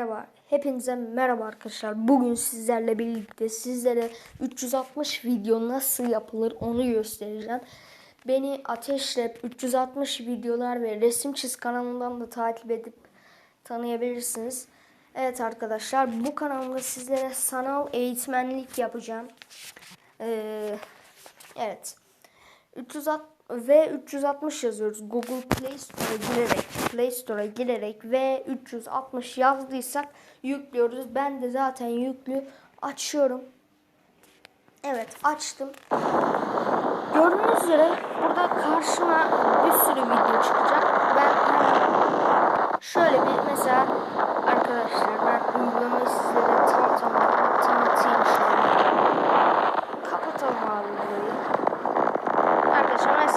Merhaba, hepinize merhaba arkadaşlar. Bugün sizlerle birlikte sizlere 360 video nasıl yapılır onu göstereceğim. Beni Ateşrep 360 videolar ve resim çiz kanalından da takip edip tanıyabilirsiniz. Evet arkadaşlar bu kanalda sizlere sanal eğitmenlik yapacağım. Ee, evet. 360 ve 360 yazıyoruz. Google Play Store'a girerek, Play Store'a girerek ve 360 yazdıysak yüklüyoruz. Ben de zaten yüklü açıyorum. Evet açtım. Gördüğünüz üzere burada karşıma bir sürü video çıkacak. Ben hemen şöyle bir mesela arkadaşlar ben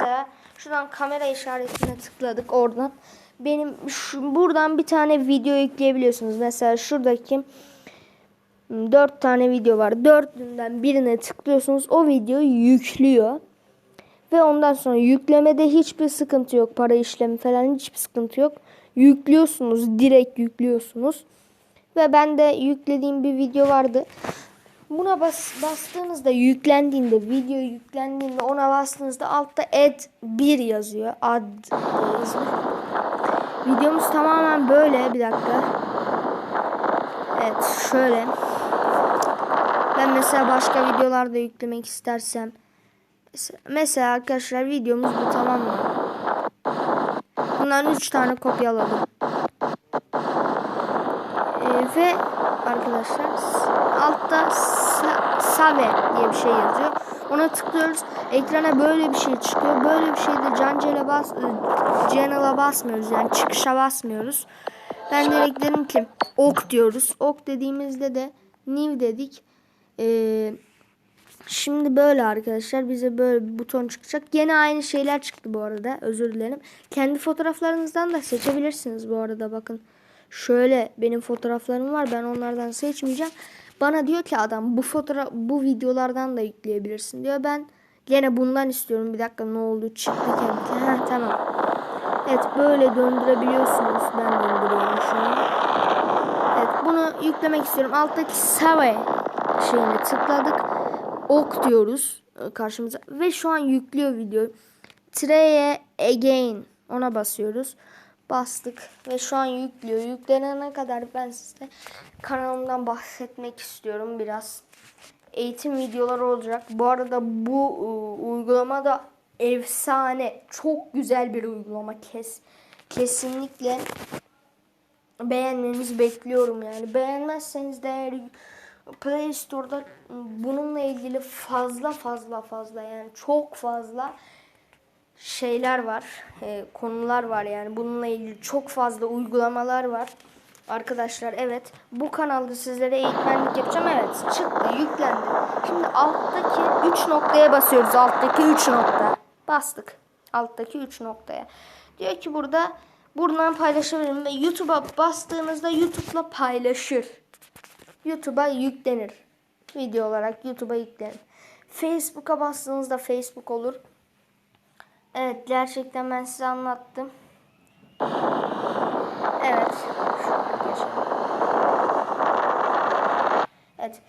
mesela şuradan kamera işaretine tıkladık oradan. Benim şu, buradan bir tane video yükleyebiliyorsunuz. Mesela şuradaki 4 tane video var. Dördünden birine tıklıyorsunuz. O videoyu yüklüyor. Ve ondan sonra yüklemede hiçbir sıkıntı yok. Para işlemi falan hiçbir sıkıntı yok. Yüklüyorsunuz. Direkt yüklüyorsunuz. Ve ben de yüklediğim bir video vardı. Buna bas, bastığınızda yüklendiğinde video yüklendiğinde ona bastığınızda altta add 1 yazıyor. Ad yazıyor. Videomuz tamamen böyle bir dakika. Evet şöyle. Ben mesela başka videolarda yüklemek istersem mesela arkadaşlar videomuz bu tamam mı? Bunların 3 tane kopyaladım. Ee, ve arkadaşlar altta sa- Save diye bir şey yazıyor. Ona tıklıyoruz. Ekrana böyle bir şey çıkıyor. Böyle bir şeyde cancele bas channel'a basmıyoruz. Yani çıkışa basmıyoruz. Ben direkt dedim ki ok diyoruz. Ok dediğimizde de new dedik. Ee, Şimdi böyle arkadaşlar bize böyle bir buton çıkacak. Gene aynı şeyler çıktı bu arada. Özür dilerim. Kendi fotoğraflarınızdan da seçebilirsiniz bu arada bakın. Şöyle benim fotoğraflarım var. Ben onlardan seçmeyeceğim. Bana diyor ki adam bu fotoğraf bu videolardan da yükleyebilirsin diyor. Ben gene bundan istiyorum. Bir dakika ne oldu? Çıktı kendi. Ha tamam. Evet böyle döndürebiliyorsunuz. Ben döndürüyorum şu. Evet bunu yüklemek istiyorum. Alttaki save şeyine tıkladık. Ok diyoruz e, karşımıza ve şu an yüklüyor video. Try again ona basıyoruz. Bastık ve şu an yüklüyor. Yüklenene kadar ben size kanalımdan bahsetmek istiyorum biraz. Eğitim videoları olacak. Bu arada bu e, uygulama da efsane. Çok güzel bir uygulama. Kes kesinlikle beğenmenizi bekliyorum yani. Beğenmezseniz de eğer Play Store'da bununla ilgili fazla fazla fazla yani çok fazla şeyler var. e, konular var yani. Bununla ilgili çok fazla uygulamalar var. Arkadaşlar evet bu kanalda sizlere eğitmenlik yapacağım. Evet çıktı yüklendi. Şimdi alttaki 3 noktaya basıyoruz. Alttaki 3 nokta. Bastık. Alttaki 3 noktaya. Diyor ki burada buradan paylaşabilirim ve YouTube'a bastığınızda YouTube'la paylaşır. YouTube'a yüklenir. Video olarak YouTube'a yüklenir. Facebook'a bastığınızda Facebook olur. Evet gerçekten ben size anlattım. Evet. Evet.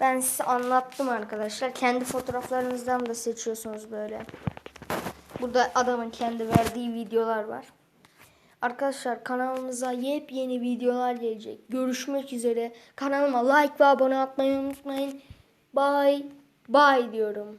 Ben size anlattım arkadaşlar. Kendi fotoğraflarınızdan da seçiyorsunuz böyle. Burada adamın kendi verdiği videolar var. Arkadaşlar kanalımıza yepyeni videolar gelecek. Görüşmek üzere. Kanalıma like ve abone atmayı unutmayın. Bye. Bye diyorum.